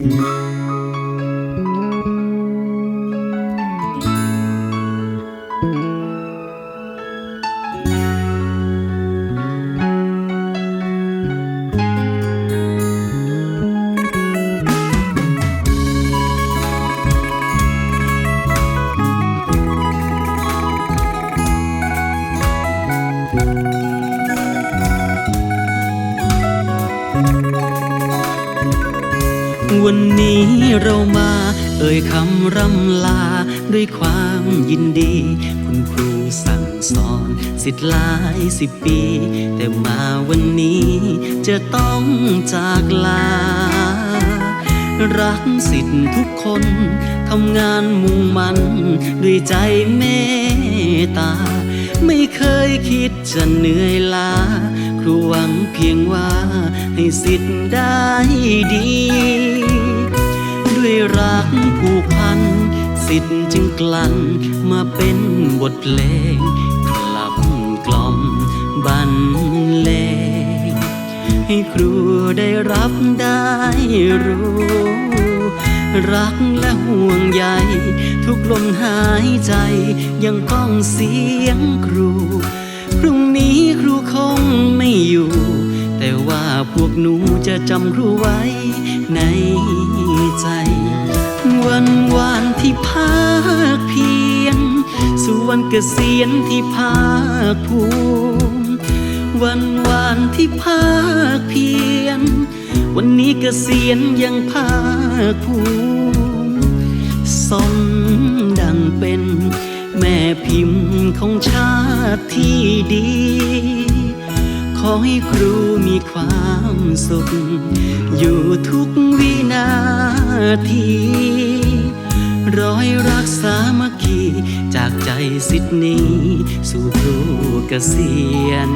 Mm-hmm. วันนี้เรามา เอ่ยคำร่ำลา ด้วยความยินดี คุณครูสั่งสอน สิทธิ์หลายสิบปี แต่มาวันนี้จะต้องจากลา รักสิทธิ์ทุกคนทำงานมุ่งมัน ด้วยใจเมตตา ไม่เคยคิดจะเหนื่อยล้า ครูหวังเพียงว่าให้สิทธิ์ได้ดี ด้วยรักผูกพัน สิทธิ์จึงกลั่นมาเป็นบทเพลงกลับกล่อมบันเลงให้ครูได้รับได้รู้ รักและห่วงใยทุกลมหายใจยังก้องเสียงครู พรุ่งนี้ครูคงไม่อยู่ แต่ว่าพวกหนูจะจำครูไว้ในใจ วันวานที่ภาคเพียนส่วนเกษียณที่ภาคภูมิวันวานที่ภาคเพียนวันนี้เกษียณยังภาคภูมิสมดังเป็น แม่พิมพ์ของชา ที่ดี ขอให้ครูมีความสุข อยู่ทุกวินาที ร้อยรักสามัคคี จากใจสิทธินี้ สู่ครูเกษียณ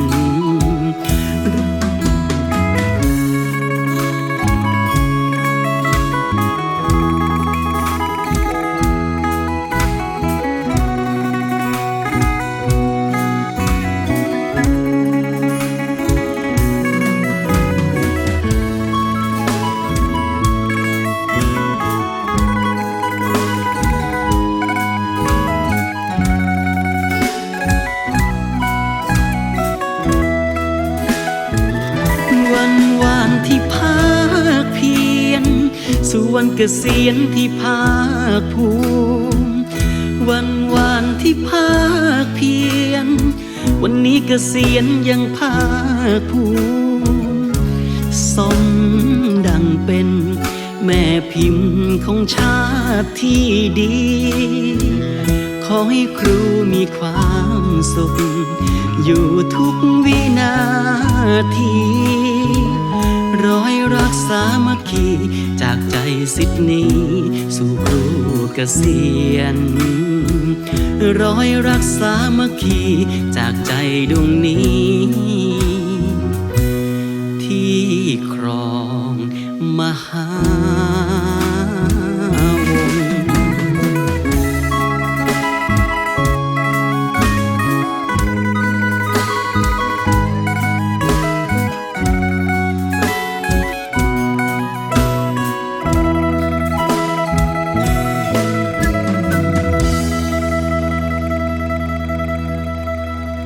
ส่วนเกษียณที่ภาคภูมิวันวานที่ภาคเพียนวันนี้เกษียณยังภาคภูมิสมดังเป็นแม่พิมพ์ของชาติที่ดี ขอให้ครูมีความสุข อยู่ทุกวิน สิทธินี้ สู่ครูเกษียณร้อยรักสามัคคีจากใจดวงนี้ ที่ครองมหา